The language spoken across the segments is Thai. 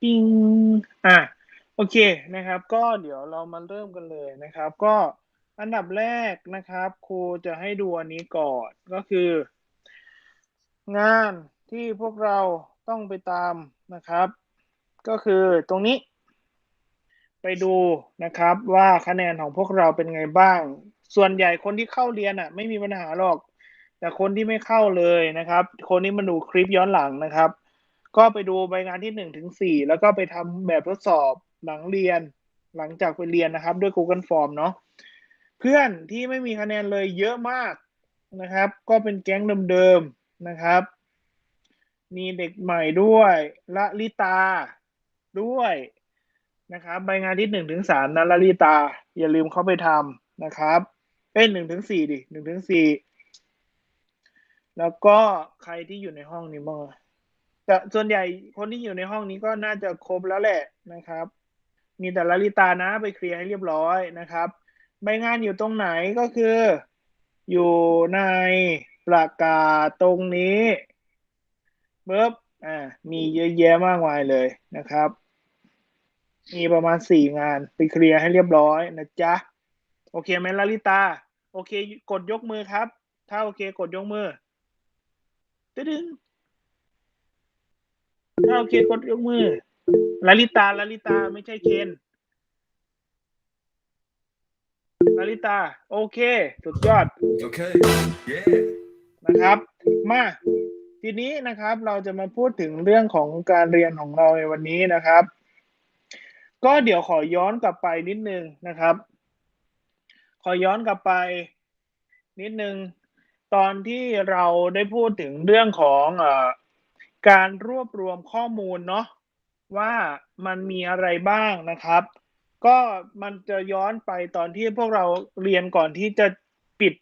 ปิงอะโอเคนะครับ ก็เดี๋ยวเรามาเริ่มกันเลยนะครับ ก็อันดับแรกนะครับ ครูจะให้ดูอันนี้ก่อนก็คือ งานที่พวกเราต้องไปตามนะครับ ก็คือตรงนี้ ไปดูนะครับว่าคะแนนของพวกเราเป็นไงบ้าง ส่วนใหญ่คนที่เข้าเรียนอะ ไม่มีปัญหาหรอก แต่คนที่ไม่เข้าเลยนะครับ คนนี้มาดูคลิปย้อนหลังนะครับ ก็ไปดูใบงานที่หนึ่งถึงสี่แล้วก็ไปทำแบบทดสอบหลังเรียน หลังจากไปเรียนนะครับ ด้วย Google Form เนาะเพื่อนที่ไม่มีคะแนนเลยเยอะมากนะครับ ก็เป็นแก๊งเดิมๆนะครับ มีเด็กใหม่ด้วยละลิตาด้วยนะครับใบงานที่หนึ่งถึงสามนะละลิตา อย่าลืมเข้าไปทำนะครับเอ้ยหนึ่งถึงสี่ดิหนึ่งถึงสี่แล้วก็ใครที่อยู่ในห้องนี้บ้าง แต่ส่วนใหญ่คนที่อยู่ในห้องนี้ก็น่าจะครบแล้วแหละนะครับ มีแต่ละลิตานะไปเคลียร์ให้เรียบร้อยนะครับใบงานอยู่ตรงไหนก็คือ อยู่ในประกาศตรงนี้เบิบอ่ามีเยอะแยะมากมายเลยนะครับ มีประมาณสี่งานไปเคลียร์ให้เรียบร้อยนะจ๊ะ โอเคไหมลลิตา โอเค กดยกมือครับ ถ้าโอเคกดยกมือตึดึง ถ้าโอเคกดยกมือลลิตาลลิตาไม่ใช่เคนลลิตา โอเค สุดยอด Okay. Yeah. นะครับ มา ทีนี้นะครับ เราจะมาพูดถึงเรื่องของการเรียนของเราในวันนี้นะครับ ก็เดี๋ยวขอย้อนกลับไปนิดนึงนะครับ ขอย้อนกลับไป นิดนึง ตอนที่เราได้พูดถึงเรื่องของเออ การรวบรวมข้อมูลเนาะว่ามันมีอะไรบ้างนะครับ ก็มันจะย้อนไปตอนที่พวกเราเรียนก่อนที่จะปิด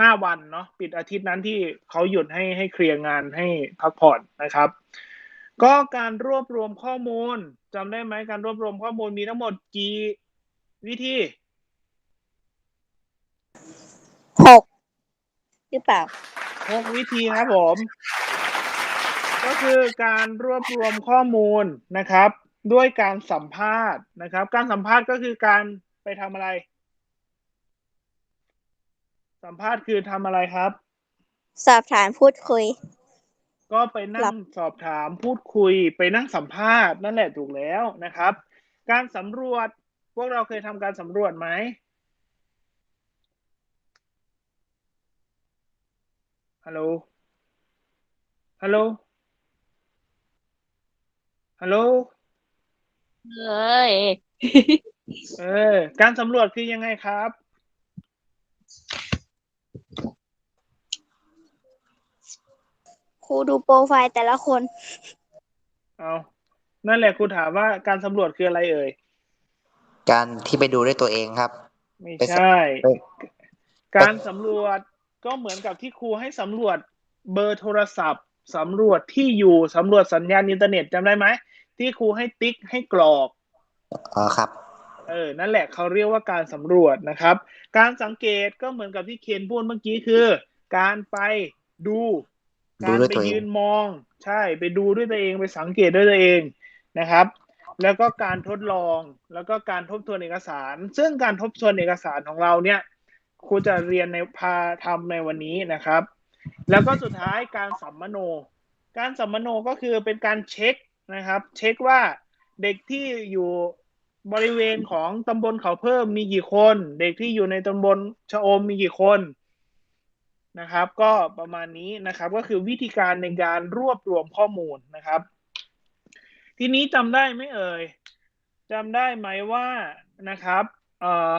ห้าวันเนาะปิดอาทิตย์นั้นที่เขาหยุดให้ให้เคลียร์งานให้พักผ่อนนะครับ ก็การรวบรวมข้อมูลจำได้ไหมการรวบรวมข้อมูลมีทั้งหมดกี่วิธีหกหรือเปล่าหกวิธีครับผม ก็คือการรวบรวมข้อมูลนะครับ ด้วยการสัมภาษณ์นะครับ การสัมภาษณ์ก็คือการไปทำอะไร สัมภาษณ์คือทำอะไรครับ สอบถามพูดคุย ก็ไปครันั่งบสอบถามพูดคุย ไปนั่งสัมภาษณ์นั่นแหละถูกแล้วนะครับ การสำรวจพวกเราเคยทำการสำรวจไหมฮัลโหลฮัลโหล ฮัลโหล เอ้ยเออ การสำรวจคือยังไงครับ ครูดูโปรไฟล์แต่ละคน เอานั่นแหละครูถามว่าการสำรวจคืออะไรเอ่ย การที่ไปดูด้วยตัวเองครับ ไม่ไปสใช่ ไป การสำรวจก็เหมือนกับที่ครูให้สำรวจเบอร์โทรศัพท์สำรวจที่อยู่สำรวจสัญญาณอินเทอร์เน็ตจำได้ไหม ที่ครูให้ติ๊กให้กรอกอ๋อครับ เออ นั่นแหละเขาเรียกว่าการสำรวจนะครับ การสังเกตก็เหมือนกับที่เคนพูดเมื่อกี้คือ การไปดูดูการด้วยไปตัวเองยืนมอง ใช่ ไปดูด้วยตัวเองไปสังเกตด้วยตัวเองนะครับ แล้วก็การทดลอง แล้วก็การทบทวนเอกสาร ซึ่งการทบทวนเอกสารของเราเนี่ยครูจะเรียนในพาทำในวันนี้นะครับ แล้วก็สุดท้ายการสัมมโน การสัมมโนก็คือเป็นการเช็ค นะครับ เช็คว่าเด็กที่อยู่บริเวณของตำบลเขาเพิ่มมีกี่คน เด็กที่อยู่ในตำบลชะอมมีกี่คนนะครับ ก็ประมาณนี้นะครับ ก็คือวิธีการในการรวบรวมข้อมูลนะครับ ทีนี้จำได้ไหมเอ่ยจำได้ไหมว่านะครับเอ่อ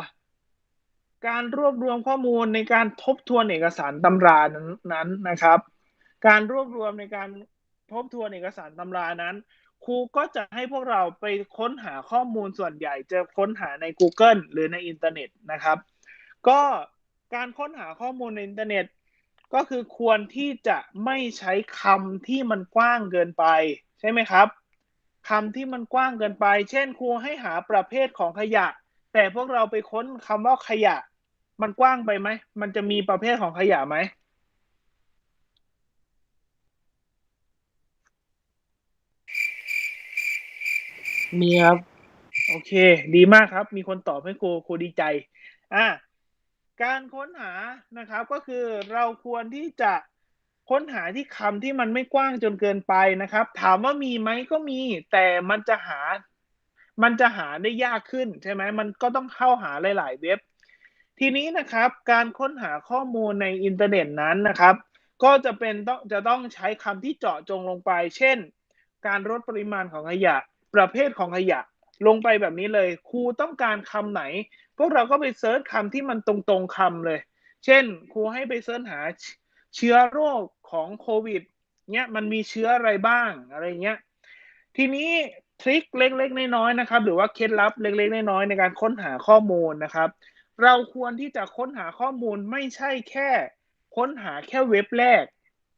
การรวบรวมข้อมูลในการทบทวนเอกสารตำรานั้นนั้นนะครับ การรวบรวมในการ ทบทวนเอกสารตำรานั้น ครูก็จะให้พวกเราไปค้นหาข้อมูลส่วนใหญ่จะค้นหาใน Google หรือในอินเทอร์เน็ตนะครับ ก็การค้นหาข้อมูลในอินเทอร์เน็ต ก็คือควรที่จะไม่ใช้คำที่มันกว้างเกินไป ใช่ไหมครับคำที่มันกว้างเกินไป เช่น ครูให้หาประเภทของขยะ แต่พวกเราไปค้นคำว่าขยะ มันกว้างไปไหม มันจะมีประเภทของขยะไหมม มีครับ โอเค ดีมากครับ มีคนตอบให้ครูครูดีใจ อะการค้นหานะครับ ก็คือเราควรที่จะค้นหาที่คำที่มันไม่กว้างจนเกินไปนะครับ ถามว่ามีไหมก็มี แต่มันจะหา มันจะหาได้ยากขึ้นใช่ไหมมันก็ต้องเข้าหาหลาย ๆ เว็บ ทีนี้นะครับ การค้นหาข้อมูลในอินเทอร์เน็ตนั้นนะครับ ก็จะเป็นต้องจะต้องใช้คำที่เจาะจงลงไป เช่น การลดปริมาณของขยะ ประเภทของขยะ ลงไปแบบนี้เลยครูต้องการคำไหน พวกเราก็ไปเซิร์ชคำที่มันตรงๆคำเลย เช่นครูให้ไปเสิร์ชหาเชื้อโรคของโควิดเนี้ยมันมีเชื้ออะไรบ้างอะไรเงี้ยทีนี้ทริคเล็กๆน้อยๆนะครับ หรือว่าเคล็ดลับเล็กๆน้อยๆในการค้นหาข้อมูลนะครับ เราควรที่จะค้นหาข้อมูลไม่ใช่แค่ ค้นหาแค่เว็บแรก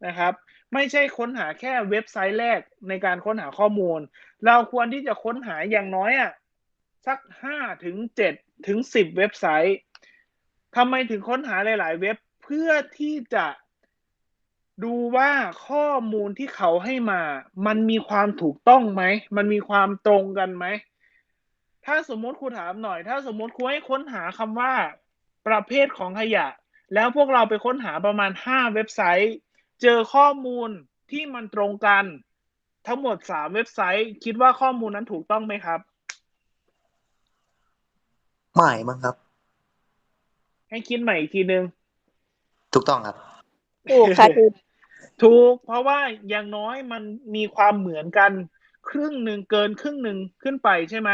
นะครับ ไม่ใช่ค้นหาแค่เว็บไซต์แรกในการค้นหาข้อมูล เราควรที่จะค้นหาอย่างน้อยอะสักห้าถึงเจ็ดถึงสิบเว็บไซต์ทำไมถึงค้นหาหลาย ๆ เว็บเพื่อที่จะดูว่าข้อมูลที่เขาให้มา มันมีความถูกต้องไหม มันมีความตรงกันไหม ถ้าสมมติครูถามหน่อย ถ้าสมมติครูให้ค้นหาคำว่า ประเภทของขยะ แล้วพวกเราไปค้นหาประมาณห้าเว็บไซต์ เจอข้อมูลที่มันตรงกัน ทั้งหมดสามเว็บไซต์ คิดว่าข้อมูลนั้นถูกต้องไหมครับไม่มั้งครับ ให้คิดใหม่อีกทีนึง ถูกต้องครับ ถูกค่ะถูกถูก เพราะว่าอย่างน้อยมันมีความเหมือนกัน ครึ่งหนึ่งเกินครึ่งหนึ่งขึ้นไปใช่ไหม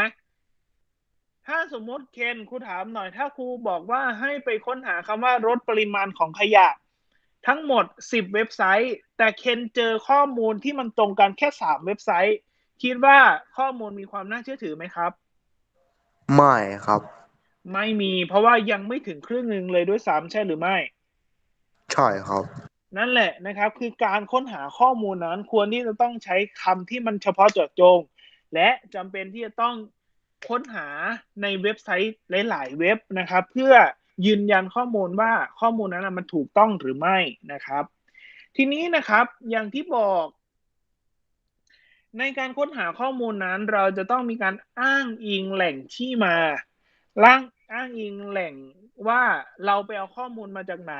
ถ้าสมมติเคนครูถามหน่อย ถ้าครูบอกว่าให้ไปค้นหาคำว่าลดปริมาณของขยะ ทั้งหมดสิบเว็บไซต์ แต่เคนเจอข้อมูลที่มันตรงกันแค่สามเว็บไซต์ คิดว่าข้อมูลมีความน่าเชื่อถือไหมครับ ไม่ครับ ไม่มี เพราะว่ายังไม่ถึงครึ่งหนึ่งเลยด้วยซ้ำใช่หรือไม่ ใช่ครับ นั่นแหละนะครับ คือการค้นหาข้อมูลนั้นควรที่จะต้องใช้คำที่มันเฉพาะเจาะจง และจำเป็นที่จะต้องค้นหาในเว็บไซต์หลาย ๆ เว็บนะครับ เพื่อ ยืนยันข้อมูลว่าข้อมูลนั้นนะมันถูกต้องหรือไม่นะครับ ทีนี้นะครับอย่างที่บอก ในการค้นหาข้อมูลนั้น เราจะต้องมีการอ้างอิงแหล่งที่มาล่างอ้างอิงแหล่งว่าเราไปเอาข้อมูลมาจากไหน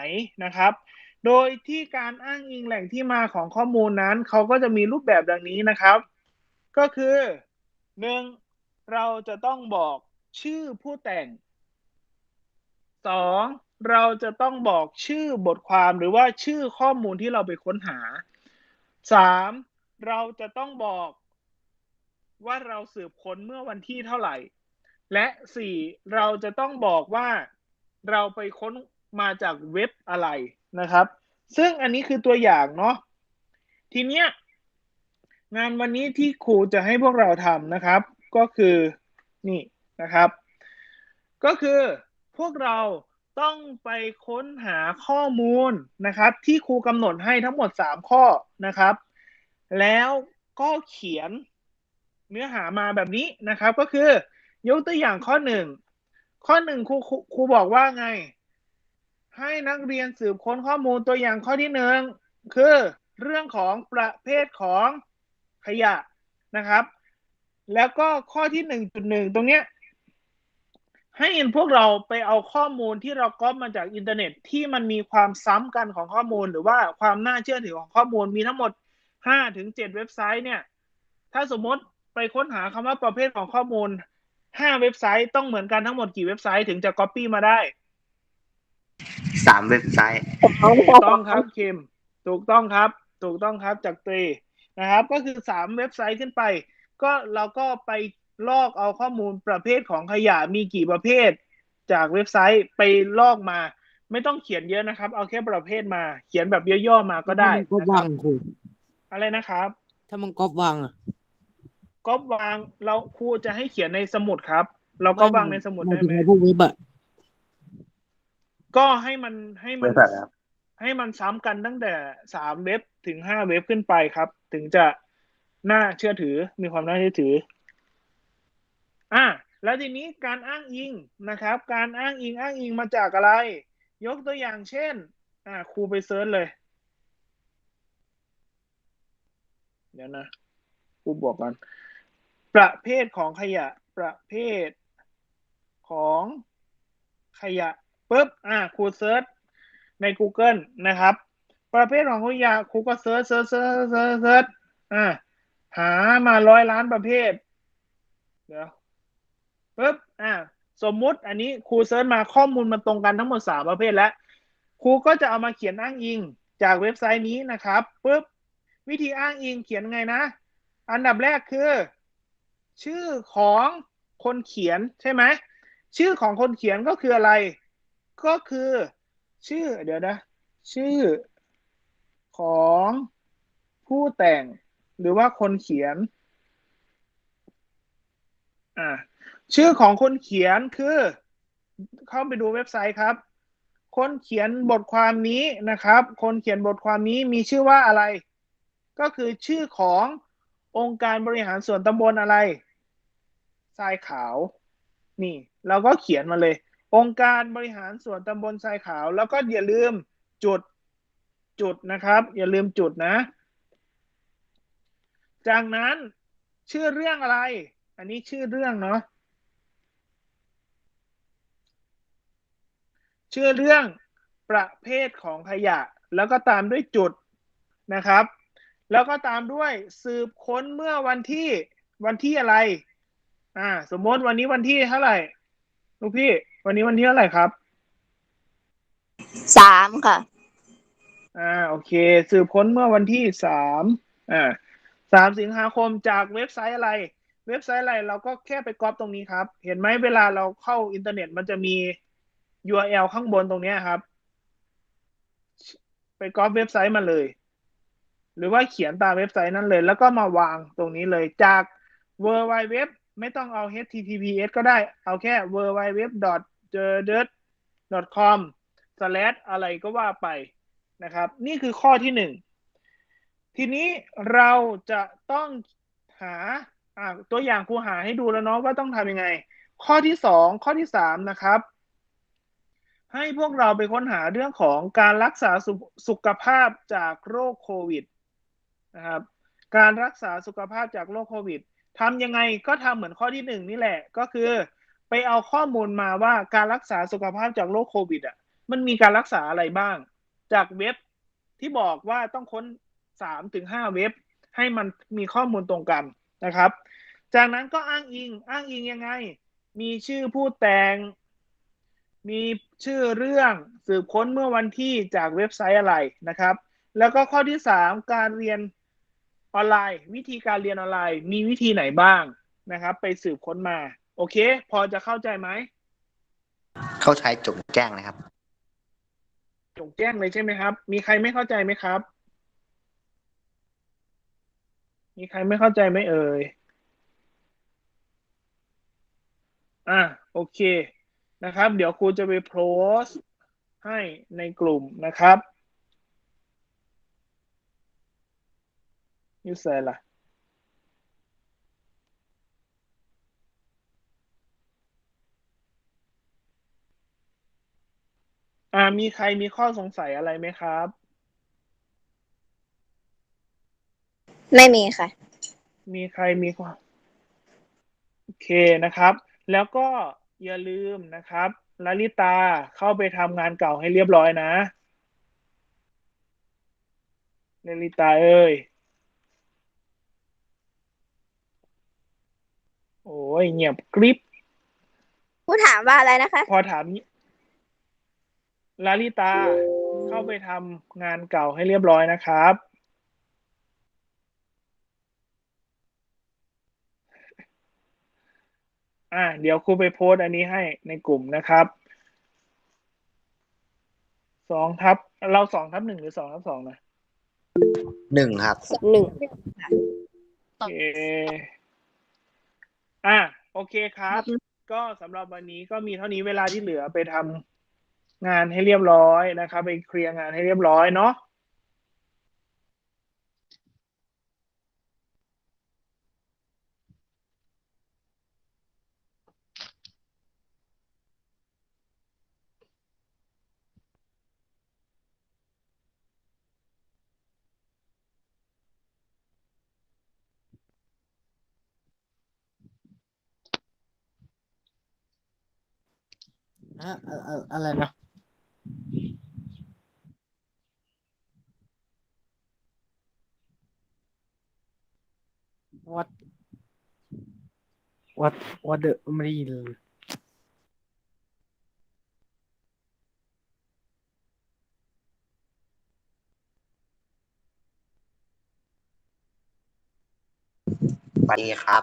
นะครับ โดยที่การอ้างอิงแหล่งที่มาของข้อมูลนั้น เขาก็จะมีรูปแบบดังนี้นะครับ ก็คือหนึ่งเราจะต้องบอกชื่อผู้แต่ง สองเราจะต้องบอกชื่อบทความหรือว่าชื่อข้อมูลที่เราไปค้นหาสามเราจะต้องบอกว่าเราสืบค้นเมื่อวันที่เท่าไหร่ และสี่เราจะต้องบอกว่าเราไปค้นมาจากเว็บอะไรนะครับ ซึ่งอันนี้คือตัวอย่างเนาะทีเนี้ยงานวันนี้ที่ครูจะให้พวกเราทำนะครับ ก็คือนี่นะครับ ก็คือ พวกเราต้องไปค้นหาข้อมูลนะครับ ที่ครูกำหนดให้ทั้งหมด 3 ข้อนะครับ แล้วก็เขียนเนื้อหามาแบบนี้นะครับ ก็คือยกตัวอย่างข้อหนึ่งข้อหนึ่งครูครูครูบอกว่าไง ให้นักเรียนสืบค้นข้อมูลตัวอย่างข้อที่หนึ่งคือเรื่องของประเภทของขยะนะครับ แล้วก็ข้อที่หนึ่งจุดหนึ่งตรงเนี้ย ให้พวกเราไปเอาข้อมูลที่เราก๊อปมาจากอินเทอร์เน็ตที่มันมีความซ้ำกันของข้อมูล หรือว่าความน่าเชื่อถือของข้อมูลมีทั้งหมดห้าถึงเจ็ดเว็บไซต์เนี่ย ถ้าสมมติไปค้นหาคำว่าประเภทของข้อมูลห้าเว็บไซต์ต้องเหมือนกันทั้งหมดกี่เว็บไซต์ถึงจะก๊อปปี้มาได้สามเว็บไซต์ถูกต้องครับคิมถูกต้องครับ ถูกต้องครับจากตรีนะครับ ก็คือสามเว็บไซต์ขึ้นไป ก็เราก็ไป ลอกเอาข้อมูลประเภทของขยะมีกี่ประเภท จากเว็บไซต์ไปลอกมา ไม่ต้องเขียนเยอะนะครับ เอาแค่ประเภทมา เขียนแบบย่อๆมาก็ได้ถ้ามันก๊อปนะควารับงครูอะไรนะครับ ถ้ามันก๊อปวางอะก็วางเราครูจะให้เขียนในสมุดครับ เราก็วางในสมุดหมายได้ถึงไหมในพวกเว็บอะก็ให้มันให้มันเว็บอะไรครับให้มันซ้ำกันตั้งแต่สามเว็บถึงห้าเว็บขึ้นไปครับ ถึงจะน่าเชื่อถือมีความน่าเชื่อถือ อะแล้วทีนี้การอ้างอิงนะครับ การอ้างอิงอ้างอิงมาจากอะไร ยกตัวอย่างเช่น อะครูไปเซิร์ชเลย เดี๋ยวนะครูบอกกัน ประเภทของขยะ ประเภทของขยะปุ๊บอ่าครูเซิร์ชใน Google นะครับ ประเภทของขยะครูก็เซิร์ชเซิร์ชเซิร์ชเซิร์ชอ่าหามาร้อยล้านประเภท เดี๋ยว ปุ๊บอ่าสมมุติอันนี้ครูเซิร์ชมาข้อมูลมันตรงกันทั้งหมดสามประเภทแล้วครูก็จะเอามาเขียนอ้างอิงจากเว็บไซต์นี้นะครับปุ๊บวิธีอ้างอิงเขียนไงนะ อันดับแรกคือ ชื่อของคนเขียนใช่ไหมชื่อของคนเขียนก็คืออะไร ก็คือ ชื่อเดี๋ยวนะ ชื่อของผู้แต่งหรือว่าคนเขียน อ่า ชื่อของคนเขียนคือ เข้าไปดูเว็บไซต์ครับ คนเขียนบทความนี้นะครับ คนเขียนบทความนี้มีชื่อว่าอะไร ก็คือชื่อขององค์การบริหารส่วนตำบลอะไรทรายขาว นี่เราก็เขียนมาเลย องค์การบริหารส่วนตำบลทรายขาว แล้วก็อย่าลืมจุดจุดนะครับ อย่าลืมจุดนะ จากนั้นชื่อเรื่องอะไร อันนี้ชื่อเรื่องเนาะ ชื่อเรื่องประเภทของขยะ แล้วก็ตามด้วยจุดนะครับ แล้วก็ตามด้วยสืบค้นเมื่อวันที่วันที่อะไร อ่า สมมติวันนี้วันที่เท่าไหร่ลูกพี่ วันนี้วันที่เท่าไหร่ครับสามค่ะ อ่าโอเค สืบค้นเมื่อวันที่สามอ่าสามสิงหาคมจากเว็บไซต์อะไร เว็บไซต์อะไรเราก็แค่ไปก๊อปตรงนี้ครับ เห็นไหมเวลาเราเข้าอินเทอร์เน็ตมันจะมี URL ข้างบนตรงนี้ครับ ไปก๊อปเว็บไซต์มาเลย หรือว่าเขียนตามเว็บไซต์นั้นเลย แล้วก็มาวางตรงนี้เลยจาก w w w ไม่ต้องเอา https ก็ได้ เอาแค่ w w w j e r d i r t com อะไรก็ว่าไปนะครับ นี่คือข้อที่หนึ่งทีนี้เราจะต้องหาอ่าตัวอย่างครูหาให้ดูแล้วเนาะว่าต้องทำยังไง ข้อที่สองข้อที่สามนะครับ ให้พวกเราไปค้นหาเรื่องของการรักษาสุสุขภาพจากโรคโควิดนะครับ การรักษาสุขภาพจากโรคโควิดทำยังไงก็ทำเหมือนข้อที่หนึ่งนี่แหละ ก็คือ ไปเอาข้อมูลมาว่าการรักษาสุขภาพจากโรคโควิดอะ มันมีการรักษาอะไรบ้าง จากเว็บที่บอกว่าต้องค้นสามถึงห้าเว็บ ให้มันมีข้อมูลตรงกันนะครับ จากนั้นก็อ้างอิง อ้างอิงยังไง มีชื่อผู้แต่ง มีชื่อเรื่องสืบค้นเมื่อวันที่จากเว็บไซต์อะไรนะครับ แล้วก็ข้อที่สามการเรียนออนไลน์ วิธีการเรียนออนไลน์ มีวิธีไหนบ้างนะครับ ไปสืบค้นมา โอเค พอจะเข้าใจไหม เข้าใช้จงแจ้งนะครับ จงแจ้งเลยใช่ไหมครับ มีใครไม่เข้าใจไหมครับ มีใครไม่เข้าใจไหมเอ่ยอะโอเค นะครับ เดี๋ยวครูจะไปโพสต์ให้ในกลุ่มนะครับยูเซอร์ล่ะอ่ามีใครมีข้อสงสัยอะไรไหมครับ ไม่มีค่ะ มีใครมีข้อโอเคนะครับ แล้วก็ อย่าลืมนะครับลลิตาเข้าไปทำงานเก่าให้เรียบร้อยนะลลิตาเอ้ย โอ้ยเงียบกริบผู้ถามว่าอะไรนะคะ พอถามลาลิตาเข้าไปทำงานเก่าให้เรียบร้อยนะครับ อ่าเดี๋ยวครูไปโพสต์อันนี้ให้ในกลุ่มนะครับสองทับ เราสองทับหนึ่งหรือสองทับสองนะหนึ่งครับ หนึ่งโอเคอะโอเคครับ ก็สำหรับวันนี้ก็มีเท่านี้เวลาที่เหลือไปทำงานให้เรียบร้อยนะครับ ไปเคลียร์งานให้เรียบร้อยเนาะ อะอะอะอะไรนะ what what what the ไม่ได้ยิลสวัสดีครับ